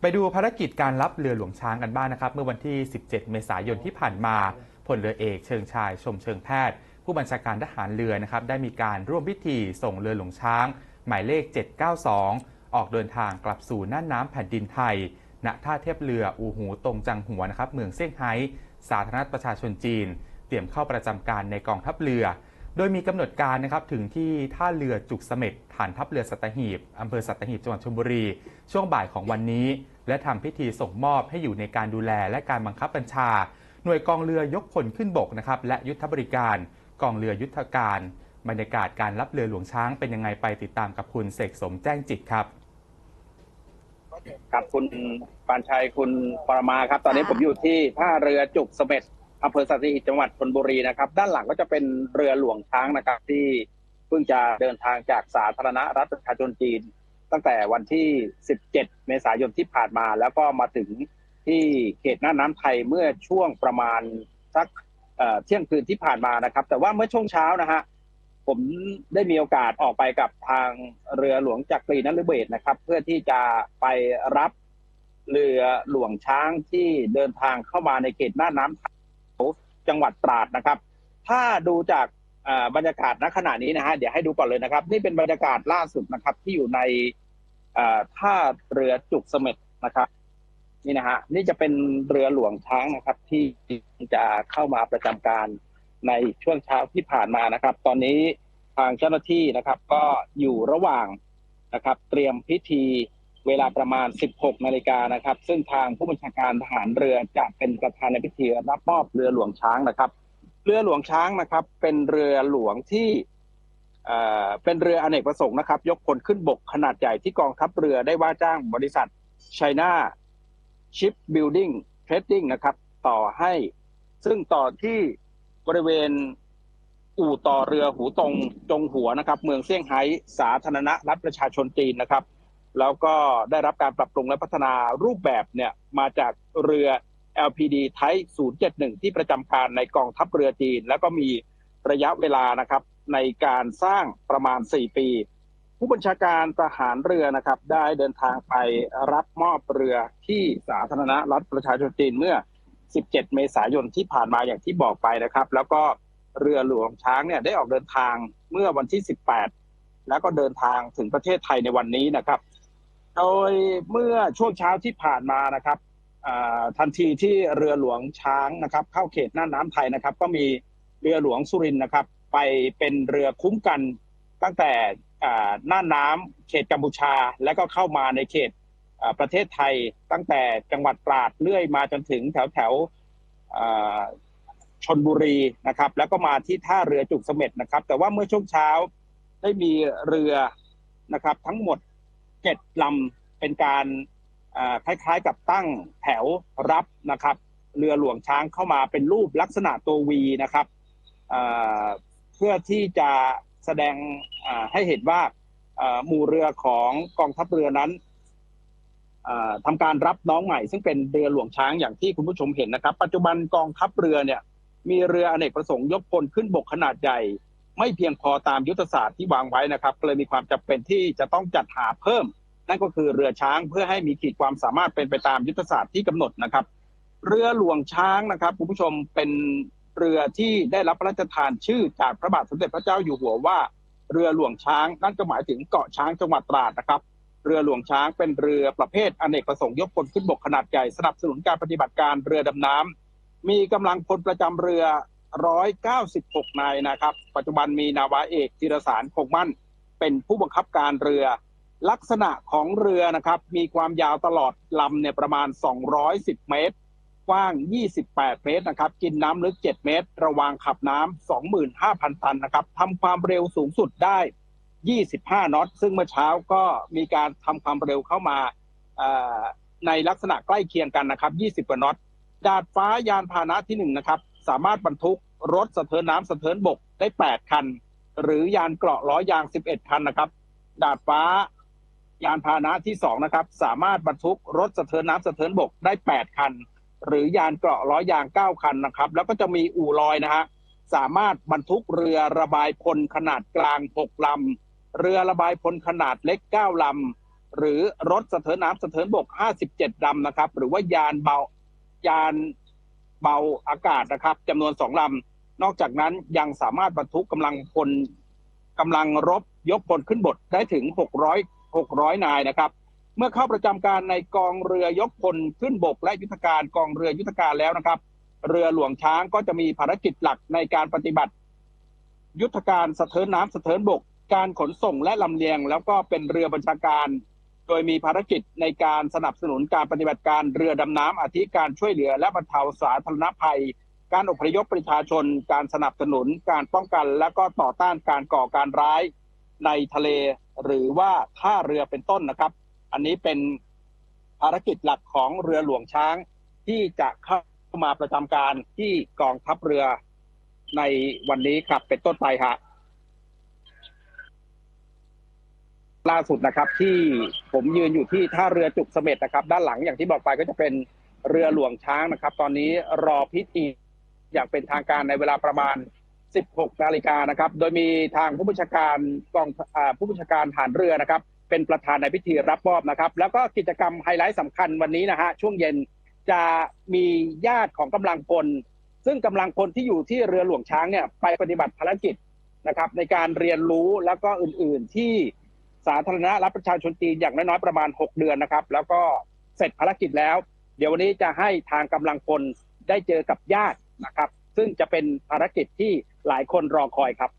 ไปดูภารกิจการรับเรือหลวงช้างกันบ้างนะครับ เมื่อวันที่ 17 เมษายนที่ผ่านมาพลเรือเอกเชิงชายชมเชิงแพทย์ ผู้บัญชาการทหารเรือนะครับได้มีการร่วมพิธีส่งเรือหลวงช้าง หมายเลข 792 ออกเดินทางกลับสู่น่านน้ำแผ่นดินไทยณท่าเทียบเรืออูหูตรงจังหัวนะครับเมืองเซี่ยงไฮ้สาธารณรัฐประชาชนจีน เตรียมเข้าประจำการในกองทัพเรือ โดยมีกำหนดการนะครับถึงที่ท่าเรือจุกเสม็ดฐานทัพเรือสัตหีบอำเภอสัตหีบจังหวัดชลบุรี ช่วงบ่ายของวันนี้ และทำพิธีส่งมอบให้อยู่ในการดูแลและการบังคับบัญชา หน่วยกองเรือยกพลขึ้นบกนะครับและยุทธบริการกองเรือยุทธการ บรรยากาศการรับเรือหลวงช้างเป็นยังไงไปติดตามกับคุณเสกสมแจ้งจิตครับครับคุณปานชัยคุณปรมาครับ ตอนนี้ผมอยู่ที่ท่าเรือจุกเสม็ด อำเภอสัตหีบจังหวัดชลบุรีนะครับ ด้านหลังก็จะเป็นเรือหลวงช้างนะครับ ที่เพิ่งจะเดินทางจากสาธารณรัฐประชาชนจีน ตั้งแต่วันที่ 17 เมษายนที่ผ่านมา แล้วก็มาถึงที่เขตหน้าน้ำไทยเมื่อช่วงประมาณสักเที่ยงคืนที่ผ่านมานะครับ แต่ว่าเมื่อช่วงเช้านะฮะผมได้มีโอกาสออกไปกับทางเรือหลวงจักรีนฤเบศนะครับ เพื่อที่จะไปรับเรือหลวงช้างที่เดินทางเข้ามาในเขตหน้าน้ำ จังหวัดตราดนะครับ ถ้าดูจากบรรยากาศณขณะนี้นะฮะเดี๋ยวให้ดูก่อนเลยนะครับ นี่เป็นบรรยากาศล่าสุดนะครับ ที่อยู่ในท่าเรือจุกเสม็ดนะครับ นี่นะฮะนี่จะเป็นเรือหลวงช้างนะครับ ที่จะเข้ามาประจำการในช่วงเช้าที่ผ่านมานะครับ ตอนนี้ทางเจ้าหน้าที่นะครับ ก็อยู่ระหว่างนะครับ เตรียมพิธี เวลาประมาณ 16 นาฬิกานะครับ ซึ่งทางผู้บัญชาการทหารเรือจะเป็นประธานในพิธีรับมอบเรือหลวงช้างนะครับ เรือหลวงช้างนะครับ เป็นเรือหลวงที่เอ่อเป็นเรืออเนกประสงค์นะครับ ยกพลขึ้นบกขนาดใหญ่ที่กองทัพเรือได้ว่าจ้างบริษัท China Ship Building Trading นะครับ ต่อให้ ซึ่งต่อที่บริเวณอู่ต่อเรือหูตรงจงหัวนะครับ เมืองเซี่ยงไฮ้สาธารณรัฐประชาชนจีนนะครับ แล้วก็ได้รับการปรับปรุงและพัฒนารูปแบบเนี่ยมาจากเรือ LPD Type 071 ที่ประจำการในกองทัพเรือจีน แล้วก็มีระยะเวลานะครับในการสร้างประมาณ 4 ปี ผู้บัญชาการทหารเรือนะครับได้เดินทางไปรับมอบเรือที่สาธารณรัฐประชาชนจีนเมื่อ 17 เมษายนที่ผ่านมาอย่างที่บอกไปนะครับ แล้วก็เรือหลวงช้างเนี่ยได้ออกเดินทางเมื่อวันที่ 18 แล้วก็เดินทางถึงประเทศไทยในวันนี้นะครับ โดยเมื่อช่วงเช้าที่ผ่านมานะครับทันทีที่เรือหลวงช้างนะครับ เข้าเขตน่านน้ำไทยนะครับ ก็มีเรือหลวงสุรินทร์นะครับ ไปเป็นเรือคุ้มกันตั้งแต่อ่าน่านน้ำเขตกัมพูชา แล้วก็เข้ามาในเขตประเทศไทยตั้งแต่จังหวัดตราดเรื่อยมาจนถึงแถวแถวชนบุรีนะครับ แล้วก็มาที่ท่าเรือจุกเสม็ดนะครับ แต่ว่าเมื่อช่วงเช้า ได้มีเรือนะครับ ทั้งหมดเจ็ดลำเป็นการคล้ายๆกับตั้งแถวรับนะครับ เรือหลวงช้างเข้ามาเป็นรูปลักษณะตัววีนะครับเพื่อที่จะแสดงให้เห็นว่าหมู่เรือของกองทัพเรือนั้นอ่าทำการรับน้องใหม่ ซึ่งเป็นเรือหลวงช้างอย่างที่คุณผู้ชมเห็นนะครับ ปัจจุบันกองทัพเรือเนี่ย มีเรืออเนกประสงค์ยกพลขึ้นบกขนาดใหญ่ ไม่เพียงพอตามยุทธศาสตร์ที่วางไว้นะครับเลยมีความจำเป็นที่จะต้องจัดหาเพิ่ม นั่นก็คือเรือช้างเพื่อให้มีขีดความสามารถเป็นไปตามยุทธศาสตร์ที่กำหนดนะครับ เรือหลวงช้างนะครับคุณผู้ชมเป็นเรือที่ได้รับพระราชทานชื่อจากพระบาทสมเด็จพระเจ้าอยู่หัวว่า เรือหลวงช้างนั่นก็หมายถึงเกาะช้างจังหวัดตราดนะครับเรือหลวงช้างเป็นเรือประเภทอเนกประสงค์ยกพลขึ้นบกขนาดใหญ่สนับสนุนการปฏิบัติการเรือดำน้ำมีกำลังพลประจำเรือ 196 นายนะครับ ปัจจุบันมีนาวาเอกธีรสารคงมั่น เป็นผู้บังคับการเรือ ลักษณะของเรือนะครับ มีความยาวตลอดลำเนี่ยประมาณ 210 เมตร กว้าง 28 เมตรนะครับ กินน้ำลึก 7 เมตร ระวางขับน้ำ 25,000 ตันนะครับทำความเร็วสูงสุดได้ 25 นอต ซึ่งเมื่อเช้าก็มีการทำความเร็วเข้ามาในลักษณะใกล้เคียงกันนะครับ 20 กว่าน็อต ดาดฟ้ายานพาหนะที่1นะครับ สามารถบรรทุก รถสะเทินน้ำสะเทินบกได้ 8 คัน หรือยานเกราะล้อยาง 11 คันนะครับ ดาดฟ้ายานพาหนะที่ 2 นะครับ สามารถบรรทุกรถสะเทินน้ำสะเทินบกได้ 8 คัน หรือยานเกราะล้อยาง 9 คันนะครับ แล้วก็จะมีอู่ลอยนะฮะสามารถบรรทุกเรือระบายพลขนาดกลาง 6 ลำ เรือระบายพลขนาดเล็ก 9 ลำ หรือรถสะเทินน้ำสะเทินบก 57 ลำนะครับ หรือว่ายานเบายาน เบาอากาศนะครับจำนวนสองลำนอกจากนั้นยังสามารถบรรทุกกำลังพลกำลังรบยกพลขึ้นบกได้ถึง 600 600 นายนะครับ เมื่อเข้าประจำการในกองเรือยกพลขึ้นบก และยุทธการกองเรือยุทธการแล้วนะครับ เรือหลวงช้างก็จะมีภารกิจหลักในการปฏิบัติ ยุทธการสะเทินน้ำสะเทินบก การขนส่งและลำเลียง แล้วก็เป็นเรือบัญชาการ โดยมีภารกิจในการสนับสนุนการปฏิบัติการเรือดำน้ำอาทิการช่วยเหลือและบรรเทาสาธารณภัย การอพยพประชาชน การสนับสนุน การป้องกัน และก็ต่อต้านการก่อการร้ายในทะเลหรือว่าท่าเรือเป็นต้นนะครับ อันนี้เป็นภารกิจหลักของเรือหลวงช้างที่จะเข้ามาประจำการที่กองทัพเรือในวันนี้ครับเป็นต้นไปฮะ ล่าสุดนะครับ ที่ผมยืนอยู่ที่ท่าเรือจุกเสม็ดนะครับ ด้านหลังอย่างที่บอกไปก็จะเป็นเรือหลวงช้างนะครับ ตอนนี้รอพิธีอย่างเป็นทางการในเวลาประมาณ 16 นาฬิกานะครับ โดยมีทางผู้บัญชาการกองผู้บัญชาการฐานเรือนะครับ เป็นประธานในพิธีรับมอบนะครับ แล้วก็กิจกรรมไฮไลท์สำคัญวันนี้นะฮะช่วงเย็นจะมีญาติของกำลังพลซึ่งกำลังพลที่อยู่ที่เรือหลวงช้างเนี่ยไปปฏิบัติภารกิจนะครับ ในการเรียนรู้แล้วก็อื่น ๆที่ สาธารณรัฐประชาชนจีนอย่างน้อยๆประมาณ 6 เดือนนะครับ แล้วก็เสร็จภารกิจแล้ว เดี๋ยววันนี้จะให้ทางกำลังพลได้เจอกับญาตินะครับ ซึ่งจะเป็นภารกิจที่หลายคนรอคอยครับ